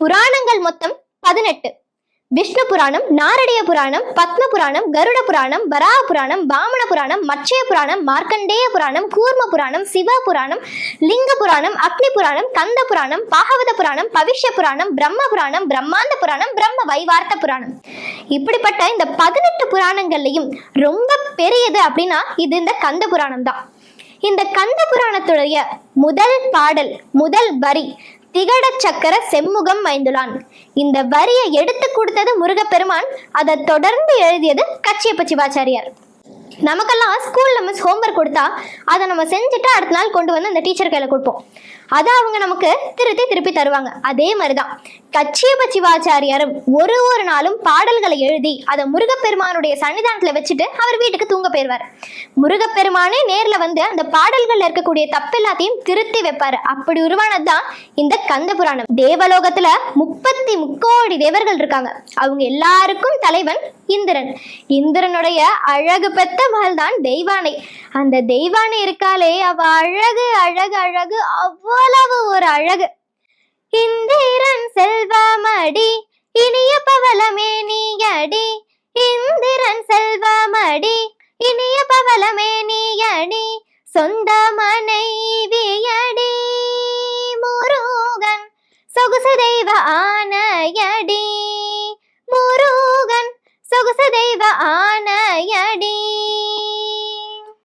புராணங்கள் மொத்தம் பதினெட்டு. விஷ்ணு புராணம் நாரடிய புராணம் பத்ம புராணம் கருட புராணம் வராக புராணம் வாமன புராணம் மச்சய புராணம் மார்க்கண்டேய புராணம் கூர்ம புராணம் சிவ புராணம் லிங்க புராணம் அக்னி புராணம் கந்த புராணம் பாகவத புராணம் பவிஷ்ய புராணம் பிரம்ம புராணம் பிரம்மாண்ட புராணம் பிரம்ம வைவார்த்த புராணம். இப்படிப்பட்ட இந்த பதினெட்டு புராணங்கள்லையும் ரொம்ப பெரியது அப்படின்னா இது இந்த கந்த புராணம் தான் இந்த கந்த புராணத்துடைய முதல் பாடல் முதல் வரி திகட சக்கர செம்முகம் மைந்துளான் இந்த வரியை எடுத்து கொடுத்தது முருகப்பெருமான் அதை தொடர்ந்து எழுதியது கச்சியப்ப சிவாச்சாரியார். நமக்கெல்லாம் ஸ்கூலில் மிஸ் ஹோம்ஒர்க் கொடுத்தா அதை நம்ம செஞ்சுட்டு அடுத்த நாள் கொண்டு வந்து அந்த டீச்சர் கையில் கொடுப்போம். அதை அவங்க நமக்கு திருத்தி திருப்பி தருவாங்க. அதே மாதிரி தான் கச்சியப்ப சிவாச்சாரியாரும் ஒரு ஒரு நாளும் பாடல்களை எழுதி அதை முருகப்பெருமானுடைய சன்னிதானத்தில் வச்சுட்டு அவர் வீட்டுக்கு தூங்க போயிடுவார். முருகப்பெருமானே நேரில் வந்து அந்த பாடல்களில் இருக்கக்கூடிய தப்பு எல்லாத்தையும் திருத்தி வைப்பாரு. அப்படி உருவானது தான் இந்த கந்த புராணம். தேவலோகத்துல முப்பத்தி முக்கோடி தேவர்கள் இருக்காங்க. அவங்க எல்லாருக்கும் தலைவன் இந்திரன். இந்திரனுடைய அழகு பெத்த மகள் தான் தெய்வானை. அந்த தெய்வானை இருக்காளே அவ அழகு அழகு அழகு அவ்வளவு ஒரு அழகு. இந்திரன் செல்வாமடி இனிய பவளமே நீயடி. இந்திரன் செல்வமடி இனிய பவளமே நீயடி. சொந்த மனைவியடி முருகன் சொகுசு தெய்வ ஆ